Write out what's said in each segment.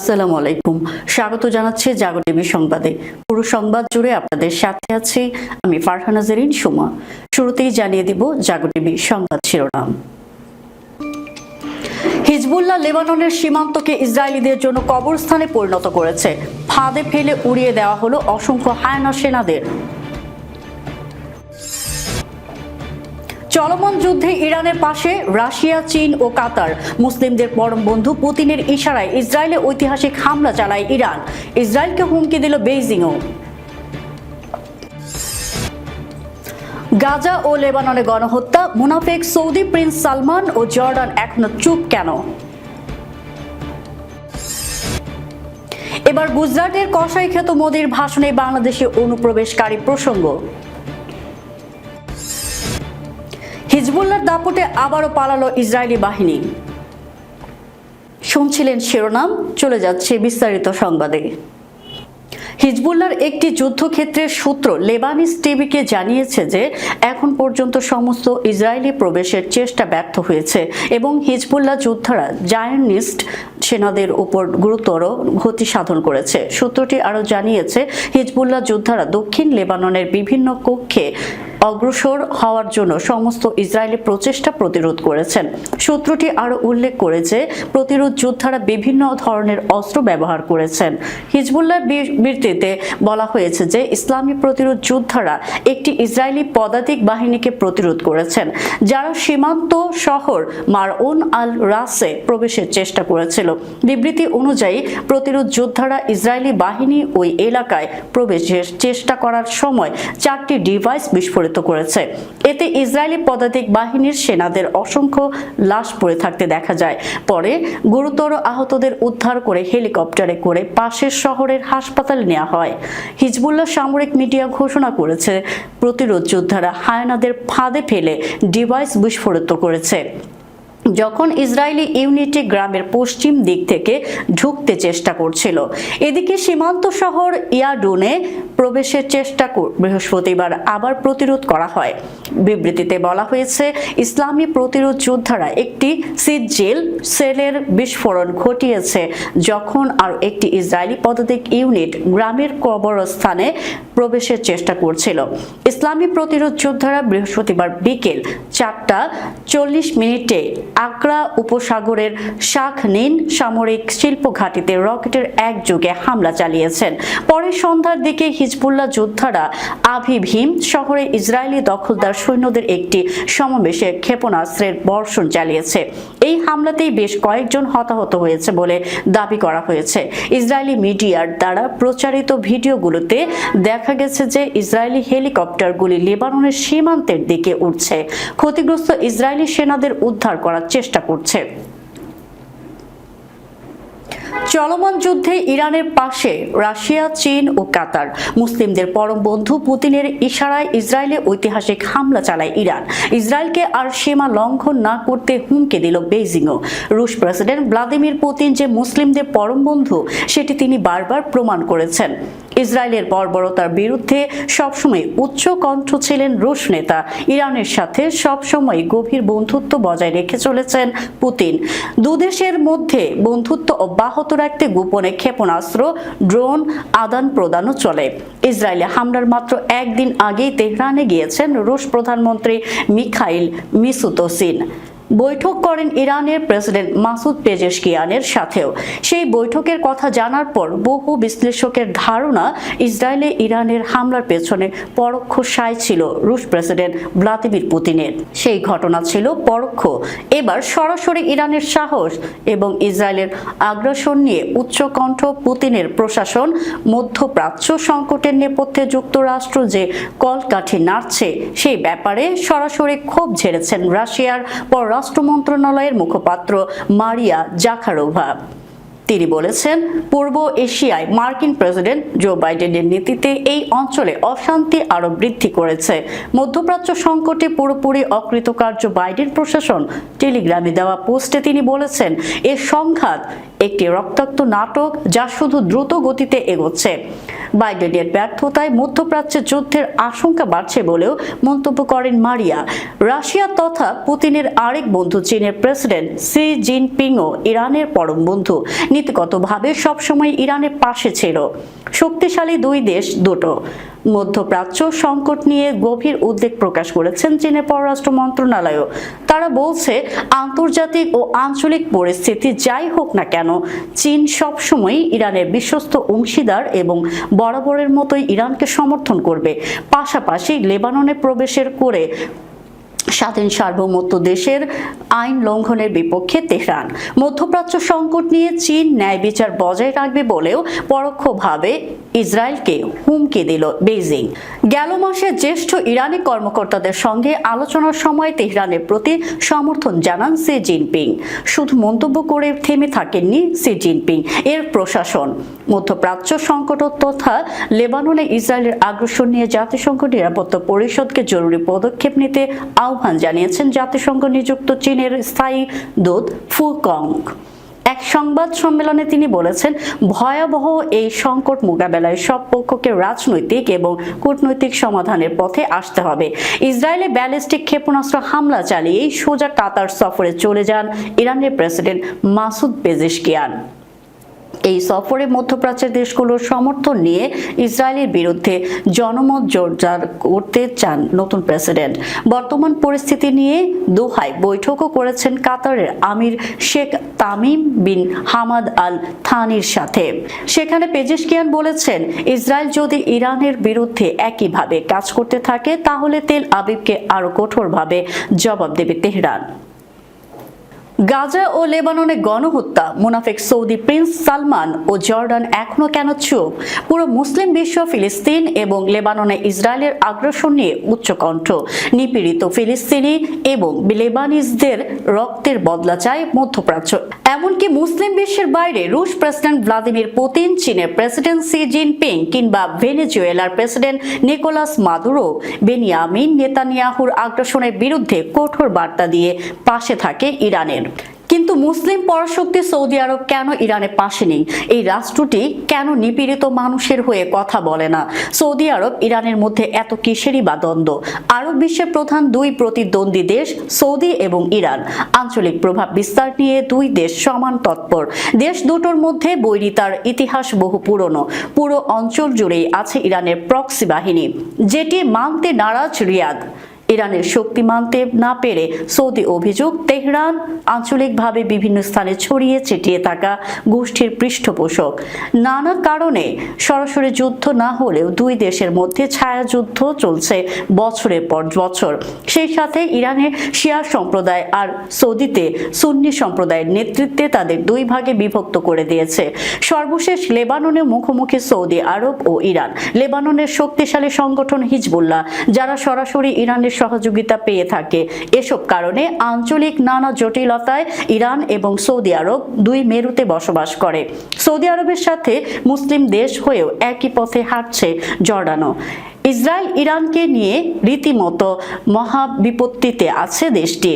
আসসালামু আলাইকুম। স্বাগত জানাচ্ছি জাগো টিভি সংবাদে। পুরো সংবাদ জুড়ে আপনাদের সাথে আছি আমি ফারহানা জেরিন সুমা। শুরুতেই জানিয়ে দিব জাগো টিভি সংবাদ শিরোনাম। হিজবুল্লাহ লেবাননের সীমান্তকে ইসরায়েলিদের জন্য কবরস্থানে পরিণত করেছে। ফাঁদে ফেলে উড়িয়ে দেওয়া হলো অসংখ্য হায়না সেনাদের। চলমান যুদ্ধে ইরানের পাশে রাশিয়া, চীন ও কাতার। মুসলিমদের পরম বন্ধু পুতিনের ইশারায় ইসরায়েলে ঐতিহাসিক হামলা চালায় ইরান। ইসরায়েলকে হুমকি দিল বেইজিংও। গাজা ও লেবাননে গণহত্যা, মুনাফেক সৌদি প্রিন্স সালমান ও জর্ডান এখনও চুপ কেন? এবার গুজরাটের কসাই খ্যাত মোদীর ভাষণে বাংলাদেশে অনুপ্রবেশকারী প্রসঙ্গ। হিজবুল্লার দাপটে আবারও পালালো ইসরায়েলি বাহিনী। শুনছিলেন শিরোনাম, চলে যাচ্ছে বিস্তারিত সংবাদে। হিজবুল্লার একটি যুদ্ধক্ষেত্রের সূত্র লেবানিস টিভিকে জানিয়েছে যে, এখন পর্যন্ত সমস্ত ইসরায়েলি প্রবেশের চেষ্টা ব্যর্থ হয়েছে এবং হিজবুল্লাহ যোদ্ধারা জায়নিস্ট সেনাদের উপর গুরুতর ক্ষতি সাধন করেছে। সূত্রটি আরও জানিয়েছে, হিজবুল্লাহ যোদ্ধারা দক্ষিণ লেবাননের বিভিন্ন কক্ষে অগ্রসর হওয়ার জন্য সমস্ত ইসরায়েলি প্রচেষ্টা প্রতিরোধ করেছেন। সূত্রটি আরও উল্লেখ করে যে প্রতিরোধ যোদ্ধারা বিভিন্ন ধরনের অস্ত্র ব্যবহার করেছেন। হিজবুল্লাহ বিবৃতিতে বলা হয়েছে যে, ইসলামী প্রতিরোধ যোদ্ধারা একটি ইসরায়েলি পদাতিক বাহিনীকে প্রতিরোধ করেছেন, যারা সীমান্ত শহর মারউন আল রাসে প্রবেশের চেষ্টা করেছিল। বিবৃতি অনুযায়ী, প্রতিরোধ যোদ্ধারা ইসরায়েলি বাহিনী ওই এলাকায় প্রবেশের চেষ্টা করার সময় চারটি ডিভাইস বিস্ফোরিত করেছে। এতে ইসরায়েলি পদাতিক বাহিনীর সেনাদের অসংখ্য লাশ পড়ে থাকতে দেখা যায়। পরে গুরুতর আহতদের উদ্ধার করে হেলিকপ্টারে করে পাশের শহরের হাসপাতালে নেওয়া হয়। হিজবুল্লাহ সামরিক মিডিয়া ঘোষণা করেছে, প্রতিরোধ যোদ্ধারা হায়নাদের ফাঁদে ফেলে ডিভাইস বিস্ফোরিত করেছে। যখন ইসরায়েলি ইউনিটি গ্রামের পশ্চিম দিক থেকে ঢুকতে চেষ্টা করছিল, এদিকে সীমান্ত শহর ইয়াডুনে প্রবেশের চেষ্টা বৃহস্পতিবার আবার প্রতিরোধ করা হয়। বিবৃতিতে বলা হয়েছে, ইসলামী প্রতিরোধ যোদ্ধারা একটি সিজেল সেলের বিস্ফোরণ ঘটিয়েছে যখন আর একটি ইসরায়েলি পদাতিক ইউনিট গ্রামের কবরস্থানে প্রবেশের চেষ্টা করছিল। ইসলামী প্রতিরোধ যোদ্ধারা বৃহস্পতিবার বিকেল চারটা চল্লিশ মিনিটে আগ্রা উপসাগরের শাখ নিন সামরিক শিল্প ঘাঁটিতে রকেটের একযোগে হামলা চালিয়েছেন। পরে সন্ধ্যার দিকে হিজবুল্লাহ যোদ্ধারা আভিভীম শহরে ইসরায়েলি দখলদার সৈন্যদের একটি সমাবেশে ক্ষেপণাস্ত্রের বর্ষণ চালিয়েছে। এই হামলাতেই বেশ কয়েকজন হতাহত হয়েছে বলে দাবি করা হয়েছে। ইসরায়েলি মিডিয়ার দ্বারা প্রচারিত ভিডিওগুলোতে দেখা গেছে যে ইসরায়েলি হেলিকপ্টারগুলি লেবাননের সীমান্তের দিকে উঠছে ক্ষতিগ্রস্ত ইসরায়েলি সেনাদের উদ্ধার করার চেষ্টা করছে। চলমান যুদ্ধে ইরানের পাশে রাশিয়া, চীন ও কাতার। মুসলিমদের পরম বন্ধু পুতিনের ইশারায় ইসরায়েলে ঐতিহাসিক হামলা চালায় ইরান। ইসরায়েলকে আর সীমা লঙ্ঘন না করতে হুমকি দিল বেইজিংও। রুশ প্রেসিডেন্ট ভ্লাদিমির পুতিন যে মুসলিমদের পরম বন্ধু, সেটি তিনি বারবার প্রমাণ করেছেন। ইসরায়েলের বর্বরতার বিরুদ্ধে সবসময় উচ্চ কণ্ঠ ছিলেন রুশ নেতা। ইরানের সাথে সবসময় গভীর বন্ধুত্ব বজায় রেখে চলেছেন পুতিন। দুদেশের মধ্যে বন্ধুত্ব অব্যাহত রাখতে গোপনে ক্ষেপণাস্ত্র, ড্রোন, আদান প্রদানও চলে। ইসরায়েলে হামলার মাত্র একদিন আগেই তেহরানে গিয়েছেন রুশ প্রধানমন্ত্রী মিখাইল মিসুতোসিন। বৈঠক করেন ইরানের প্রেসিডেন্ট মাসুদ পেজেশকিয়ানের সাথেও। সেই বৈঠকের কথা জানার পর বহু বিশ্লেষকের ধারণা ইসরায়েলে ইরানের হামলার পেছনে পরোক্ষ সায় ছিল রুশ প্রেসিডেন্ট ভ্লাদিমির পুতিনের। সেই ঘটনা ছিল পরোক্ষ। এবার সরাসরি ইরানের সাহস এবং ইসরায়েলের আগ্রাসন নিয়ে উচ্চকণ্ঠ পুতিনের প্রশাসন, মধ্যপ্রাচ্য সংকটের নেপথ্যে যুক্তরাষ্ট্র যে কলকাঠি নাড়ছে, সেই ব্যাপারে সরাসরি ক্ষোভ ঝেড়েছেন রাশিয়ার পররাষ্ট্র মন্ত্রণালয়ের মুখপাত্র মারিয়া জাখারোভা। তিনি বলেছেন, পূর্ব এশিয়ায় মার্কিন প্রেসিডেন্ট জো বাইডেনের নীতিতে এই অঞ্চলে অশান্তি আরও বৃদ্ধি করেছে। মধ্যপ্রাচ্য সংকটে পুরোপুরি অকৃতকার্য বাইডেন প্রশাসন টেলিগ্রামে দেওয়া পোস্টে তিনি বলেছেন, এ সংঘাত একটি রক্তাক্ত নাটক যা শুধু দ্রুত গতিতে এগোচ্ছে। বাইডেনের ব্যর্থতায় মধ্যপ্রাচ্যের যুদ্ধের আশঙ্কা বাড়ছে বলেও মন্তব্য করেন মারিয়া। রাশিয়া তথা পুতিনের আরেক বন্ধু চীনের প্রেসিডেন্ট সি জিনপিংও ইরানের পরম বন্ধু। নীতিগতভাবে সবসময় ইরানের পাশে ছিল। শক্তিশালী দুই দেশ দুটো। মধ্যপ্রাচ্য সংকট নিয়ে গভীর উদ্বেগ প্রকাশ করেছেন চীনের পররাষ্ট্র মন্ত্রণালয়ও। তারা বলছে, আন্তর্জাতিক ও আঞ্চলিক পরিস্থিতি যাই হোক না কেন, চীন সবসময় ইরানের বিশ্বস্ত অংশীদার এবং বরাবরের মতোই ইরানকে সমর্থন করবে। পাশাপাশি লেবাননে প্রবেশের করে স্বাধীন সার্বভৌমত্ব দেশের আইন লঙ্ঘনের বিপক্ষে তেহরান। মধ্যপ্রাচ্য সংকট নিয়ে চীন ন্যায় বিচার বজায় রাখবে বলেও পরোক্ষভাবে ইসরায়েলকে হুমকি দিল বেইজিং। গেল মাসে জ্যেষ্ঠ ইরানি কর্মকর্তাদের সঙ্গে আলোচনার সময় তেহরানের প্রতি সমর্থন জানান সি জিনপিং। শুধু মন্তব্য করে থেমে থাকেননি সি জিনপিং। এর প্রশাসন, মধ্যপ্রাচ্য সংকট তথা লেবাননে ইসরায়েলের আগ্রাসন নিয়ে জাতিসংঘ নিরাপত্তা পরিষদকে জরুরি পদক্ষেপ নিতে আহ্বান জানিয়েছেন জাতিসংঘ নিযুক্ত চীনের স্থায়ী দূত ফু কং। এক সংবাদ সম্মেলনে তিনি বলেছেন, ভয়াবহ এই সংকট মোকাবেলায় সব পক্ষকে রাজনৈতিক এবং কূটনৈতিক সমাধানের পথে আসতে হবে। ইসরায়েলে ব্যালিস্টিক ক্ষেপণাস্ত্র হামলা চালিয়ে সোজা কাতার সফরে চলে যান ইরানের প্রেসিডেন্ট মাসুদ পেজেশকিয়ান। সফরে মধ্যপ্রাচ্যের দেশগুলোর সমর্থন নিয়ে ইসরায়েলের বিরুদ্ধে জনমত জোরদার করতে চান নতুন প্রেসিডেন্ট। বর্তমান পরিস্থিতি নিয়ে দোহায় বৈঠকও করেছেন কাতারের আমির Sheikh Tamim bin Hamad Al থানির সাথে। সেখানে পেজেশকিয়ান বলেছেন, ইসরায়েল যদি ইরানের বিরুদ্ধে একইভাবে কাজ করতে থাকে, তাহলে তেল আবিবকে আরও কঠোরভাবে জবাব দেবে তেহরান। গাজা ও লেবাননে গণহত্যা। মুনাফেক সৌদি প্রিন্স সালমান ও জর্ডান এখনও কেন চুপ? পুরো মুসলিম বিশ্ব, ফিলিস্তিন এবং লেবাননে ইসরায়েলের আগ্রাসন নিয়ে উচ্চকণ্ঠ। নিপীড়িত ফিলিস্তিনি এবং লেবানিজদের রক্তের বদলা চায় মধ্যপ্রাচ্য। এমনকি মুসলিম বিশ্বের বাইরে রুশ প্রেসিডেন্ট ভ্লাদিমির পুতিন, চীনের প্রেসিডেন্ট সি জিনপিং কিংবা ভেনেজুয়েলার প্রেসিডেন্ট নিকোলাস মাদুরো, বেনিয়ামিন নেতানিয়াহুর আগ্রাসনের বিরুদ্ধে কঠোর বার্তা দিয়ে পাশে থাকে ইরানের। কিন্তু মুসলিম পরাশক্তি সৌদি আরব কেন ইরানের পাশে নেই? এই রাষ্ট্রটি কেন নিপীড়িত মানুষের হয়ে কথা বলে না? সৌদি আরব ইরানের মধ্যে এত কিসেরই বা দ্বন্দ্ব? আরব বিশ্বের প্রধান দুই প্রতিদ্বন্দ্বী দেশ সৌদি এবং ইরান। আঞ্চলিক প্রভাব বিস্তার নিয়ে দুই দেশ সমান তৎপর। দেশ দুটোর মধ্যে বৈরিতার ইতিহাস বহু পুরনো। পুরো অঞ্চল জুড়েই আছে ইরানের প্রক্সি বাহিনী, যেটি মানতে নারাজ রিয়াদ। ইরানের শক্তি মানতে না পেরে সৌদি অভিযোগ, তেহরান আঞ্চলিকভাবে বিভিন্ন স্থানে ছড়িয়ে ছিটিয়ে থাকা গোষ্ঠীর পৃষ্ঠপোষক। নানা কারণে সরাসরি যুদ্ধ না হলেও দুই দেশের মধ্যে ছায়াযুদ্ধ চলছে বছরের পর বছর। সেই সাথে ইরানের শিয়া সম্প্রদায় আর সৌদিতে সুন্নি সম্প্রদায়ের নেতৃত্বে তাদের দুই ভাগে বিভক্ত করে দিয়েছে। সর্বশেষ লেবাননে মুখোমুখি সৌদি আরব ও ইরান। লেবাননের শক্তিশালী সংগঠন হিজবুল্লাহ, যারা সরাসরি ইরানের সহযোগিতা পেয়ে থাকে। এসব কারণে আঞ্চলিক নানা জটিলতায় ইরান এবং সৌদি আরব দুই মেরুতে বসবাস করে। সৌদি আরবের সাথে মুসলিম দেশ হয়েও একই পথে হাঁটছে জর্ডানো ইসরায়েল ইরানকে নিয়ে রীতিমতো মহাবিপত্তিতে আছে দেশটি।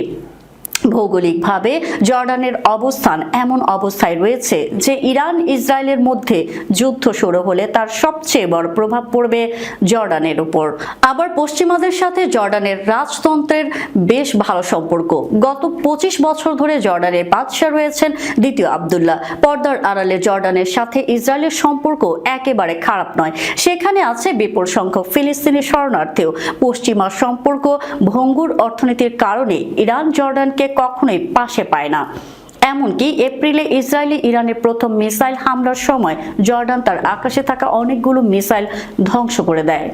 ভৌগোলিকভাবে জর্ডানের অবস্থান এমন অবস্থায় রয়েছে যে ইরান, ইসরায়েলের মধ্যে যুদ্ধ শুরু হলে তার সবচেয়ে বড় প্রভাব পড়বে জর্ডানের উপর। আবার পশ্চিমাদের সাথে জর্ডানের রাজতন্ত্রের বেশ ভালো সম্পর্ক। গত পঁচিশ বছর ধরে জর্ডানের বাদশাহ রয়েছেন দ্বিতীয় আবদুল্লাহ। পর্দার আড়ালে জর্ডানের সাথে ইসরায়েলের সম্পর্ক একেবারে খারাপ নয়। সেখানে আছে বিপুল সংখ্যক ফিলিস্তিনি শরণার্থীও। পশ্চিমা সম্পর্ক ভঙ্গুর অর্থনীতির কারণে ইরান জর্ডানকে কখনোই পাশে পায় না। এমনকি এপ্রিলে ইসরায়েলি ইরানের প্রথম মিসাইল হামলার সময় জর্ডান তার আকাশে থাকা অনেকগুলো মিসাইল ধ্বংস করে দেয়।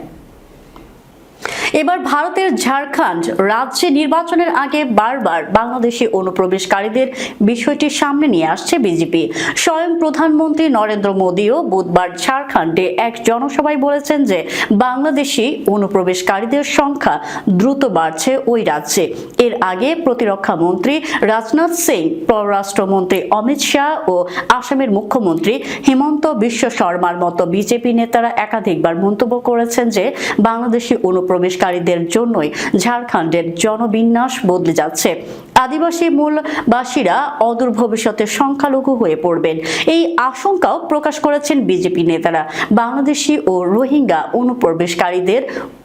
এবার ভারতের ঝাড়খণ্ড রাজ্যে নির্বাচনের আগে বারবার বাংলাদেশি অনুপ্রবেশকারীদের বিষয়টি সামনে নিয়ে আসছে বিজেপি। স্বয়ং প্রধানমন্ত্রী নরেন্দ্র মোদীও বুধবার ঝাড়খণ্ডে এক জনসভায় বলেছেন যে বাংলাদেশি অনুপ্রবেশকারীদের সংখ্যা দ্রুত বাড়ছে ওই রাজ্যে। এর আগে প্রতিরক্ষা মন্ত্রী রাজনাথ সিং, পররাষ্ট্রমন্ত্রী অমিত শাহ ও আসামের মুখ্যমন্ত্রী হিমন্ত বিশ্ব শর্মার মতো বিজেপি নেতারা একাধিকবার মন্তব্য করেছেন যে বাংলাদেশি অনুপ্রবেশকারীদের জন্যই ঝাড়খণ্ডের জনবিন্যাস বদলে যাচ্ছে। আদিবাসী মূলবাসীরা অদূর ভবিষ্যতে সংখ্যালঘু হয়ে পড়বেন। এই আশঙ্কাও প্রকাশ করেছেন বিজেপি নেতারা। বাংলাদেশি ও রোহিঙ্গা অনুপ্রবেশকারীদের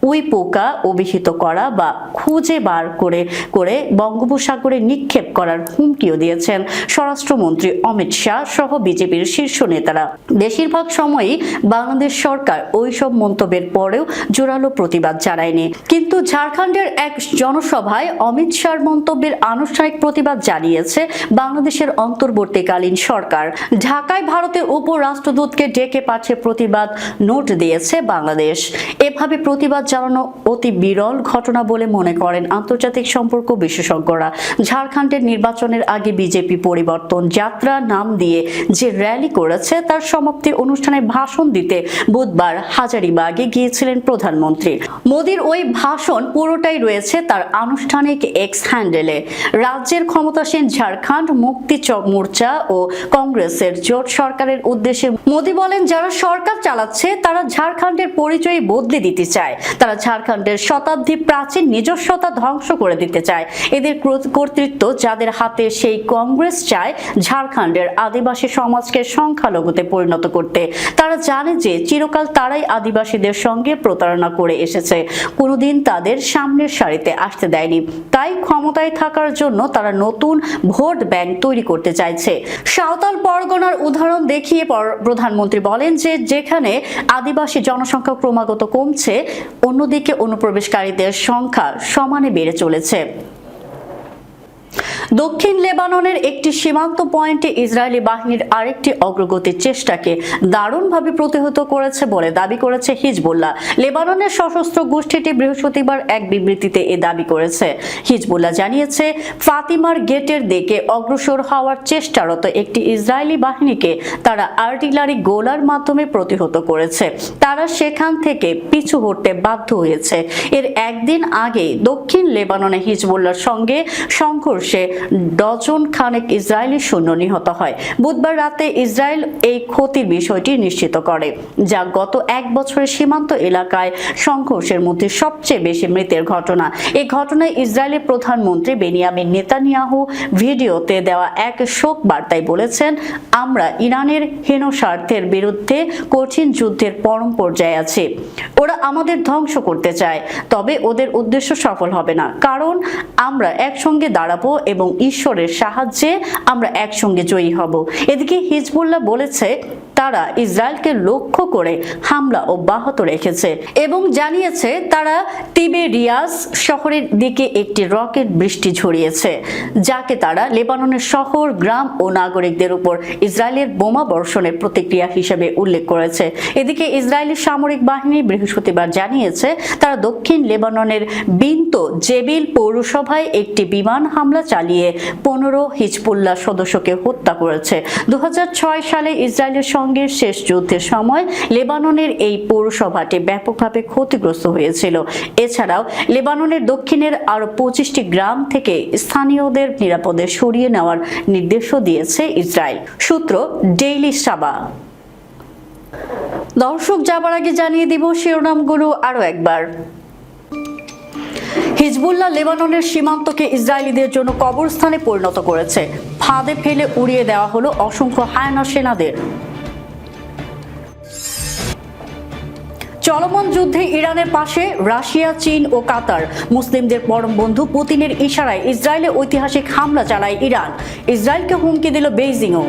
ওই পোকা অভিহিত করা বা খুঁজে বার করে করে বঙ্গোপসাগরে নিক্ষেপ করার হুমকিও দিয়েছেন স্বরাষ্ট্রমন্ত্রী অমিত শাহ সহ বিজেপির শীর্ষ নেতারা। বেশিরভাগ সময়ই বাংলাদেশ সরকার ওইসব মন্তব্যের পরেও জোরালো প্রতিবাদ জানায়নি। কিন্তু ঝাড়খণ্ডের এক জনসভায় অমিত শাহর মন্তব্যের আনুষ্ঠানিক প্রতিবাদ জানিয়েছে বাংলাদেশের অন্তর্বর্তীকালীন সরকার। ঢাকায় ভারতের উপ রাষ্ট্রদূতকে ডেকে পাঠিয়ে প্রতিবাদ নোট দিয়েছে বাংলাদেশ। এভাবে প্রতিবাদ জানানো অতি বিরল ঘটনা বলে মনে করেন আন্তর্জাতিক সম্পর্ক বিশেষজ্ঞরা। ঝাড়খণ্ডের নির্বাচনের আগে বিজেপি পরিবর্তন যাত্রা নাম দিয়ে যে র্যালি করেছে, তার সমাপ্তি অনুষ্ঠানে ভাষণ দিতে বুধবার হাজারিবাগে গিয়েছিলেন প্রধানমন্ত্রী। মোদির ওই ভাষণ পুরোটাই রয়েছে তার আনুষ্ঠানিক এক্স হ্যান্ডেলে। রাজ্যের ক্ষমতাসীন ঝাড়খণ্ড মুক্তি মোর্চা ও কংগ্রেসের জোট সরকারের উদ্দেশ্যে মোদি বলেন, যারা সরকার চালাচ্ছে, তারা ঝাড়খণ্ডের পরিচয় বদলে দিতে চায়। তারা ঝাড়খণ্ডের শতাব্দী প্রাচীন নিজস্বতা ধ্বংস করে দিতে চায়। এদের কর্তৃত্ব যাদের হাতে সেই কংগ্রেস চায়, ঝাড়খণ্ডের আদিবাসী সমাজকে সংখ্যালঘুতে পরিণত করতে। তারা জানে যে চিরকাল তারাই আদিবাসীদের সঙ্গে প্রতারণা করে এসেছে। কোনোদিন তাদের সামনের সারিতে আসতে দেয়নি। তাই ক্ষমতায় থাকার জন্য তারা নতুন ভোট ব্যাংক তৈরি করতে চাইছে। সাঁওতাল পরগনার উদাহরণ দেখিয়ে পর- প্রধানমন্ত্রী বলেন যে, যেখানে আদিবাসী জনসংখ্যা ক্রমাগত কমছে, অন্যদিকে অনুপ্রবেশকারীদের সংখ্যা সমানে বেড়ে চলেছে। দক্ষিণ লেবাননের একটি সীমান্ত পয়েন্টে ইসরায়েলি বাহিনীর আরেকটি অগ্রগতির চেষ্টাকে দারুণভাবে প্রতিহত করেছে বলে দাবি করেছে হিজবুল্লাহ। লেবাননের সশস্ত্র গোষ্ঠীটি বৃহস্পতিবার এক বিবৃতিতে এ দাবি করেছে। হিজবুল্লাহ জানিয়েছে, ফাতিমার গেটের দিকে অগ্রসর হওয়ার চেষ্টারত একটি ইসরায়েলি বাহিনীকে তারা আর্টিলারি গোলার মাধ্যমে প্রতিহত করেছে। তারা সেখান থেকে পিছু হটতে বাধ্য হয়েছে। এর একদিন আগে দক্ষিণ লেবাননে হিজবুল্লাহর সঙ্গে সংঘর্ষে ডজন খানেক ইসরায়েলি সৈন্য নিহত হয়। বুধবার রাতে ইসরায়েল এই ক্ষতির বিষয়টি নিশ্চিত করে, যা গত এক বছরের সীমান্ত এলাকায় সংঘর্ষের মধ্যে সবচেয়ে বেশি মৃতের ঘটনা। এই ঘটনায় ইসরায়েলের প্রধানমন্ত্রী বেনিয়ামিন নেতানিয়াহু ভিডিওতে দেওয়া এক শোক বার্তায় বলেছেন, আমরা ইরানের হীন স্বার্থের বিরুদ্ধে কঠিন যুদ্ধের পরম পর্যায়ে আছি। ওরা আমাদের ধ্বংস করতে চায়, তবে ওদের উদ্দেশ্য সফল হবে না। কারণ আমরা একসঙ্গে দাঁড়াবো এবং ঈশ্বরের সাহায্যে আমরা একসঙ্গে জয়ী হব। এদিকে হিজবুল্লাহ বলেছে, তারা ইসরায়েলকে লক্ষ্য করে হামলা অব্যাহত রেখেছে এবং জানিয়েছে, তারা তিবেরিয়াস শহরের দিকে একটি রকেট বৃষ্টি ঝরিয়েছে, যাকে তারা লেবাননের শহর, গ্রাম ও নাগরিকদের উপর ইসরায়েলের বোমা বর্ষণের প্রতিক্রিয়া হিসেবে উল্লেখ করেছে। এদিকে ইসরায়েলি সামরিক বাহিনী বৃহস্পতিবার জানিয়েছে, তারা দক্ষিণ লেবাননের বিন্ত জেবিল পৌরসভায় একটি বিমান হামলা চালিয়ে পনেরো হিজবুল্লাহ সদস্যকে হত্যা করেছে। দু সালে ইসরায়েলের সঙ্গে শেষ যুদ্ধের সময় লেবাননের এই পৌরসভাটি ব্যাপকভাবে ক্ষতিগ্রস্ত হয়েছিল। এছাড়াও লেবাননের দক্ষিণের আরও পঁচিশটি গ্রাম থেকে স্থানীয়দের নিরাপদে সরিয়ে নেওয়ার নির্দেশও দিয়েছে ইসরায়েল। সূত্র ডেইলি সাবা। দর্শক, যাবার আগে জানিয়ে দিব শিরোনামগুলো আরও একবার। হিজবুল্লাহ লেবাননের সীমান্তকে ইসরায়েলিদের জন্য কবরস্থানে পরিণত করেছে। ফাঁদে ফেলে উড়িয়ে দেওয়া হলো অসংখ্য হায়না সেনাদের। চলমান যুদ্ধে ইরানের পাশে রাশিয়া, চীন ও কাতার। মুসলিমদের পরম বন্ধু পুতিনের ইশারায় ইসরায়েলে ঐতিহাসিক হামলা চালায় ইরান। ইসরায়েলকে হুমকি দিল বেইজিংও।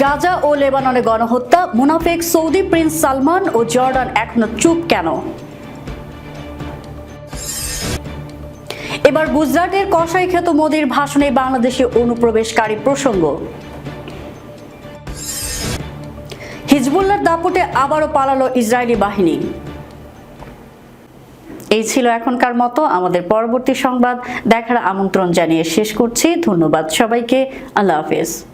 গাজা ও লেবাননে গণহত্যা, মুনাফেক সৌদি প্রিন্স সালমান ও জর্ডান এখনও চুপ কেন? এবার গুজরাটের কসাই খ্যাত মোদীর ভাষণে বাংলাদেশে অনুপ্রবেশকারী প্রসঙ্গ। হিজবুল্লার দাপটে আবারও পালালো ইসরায়েলি বাহিনী। এই ছিল এখনকার মতো আমাদের পরবর্তী সংবাদ। দেখার আমন্ত্রণ জানিয়ে শেষ করছি। ধন্যবাদ সবাইকে। আল্লাহ হাফেজ।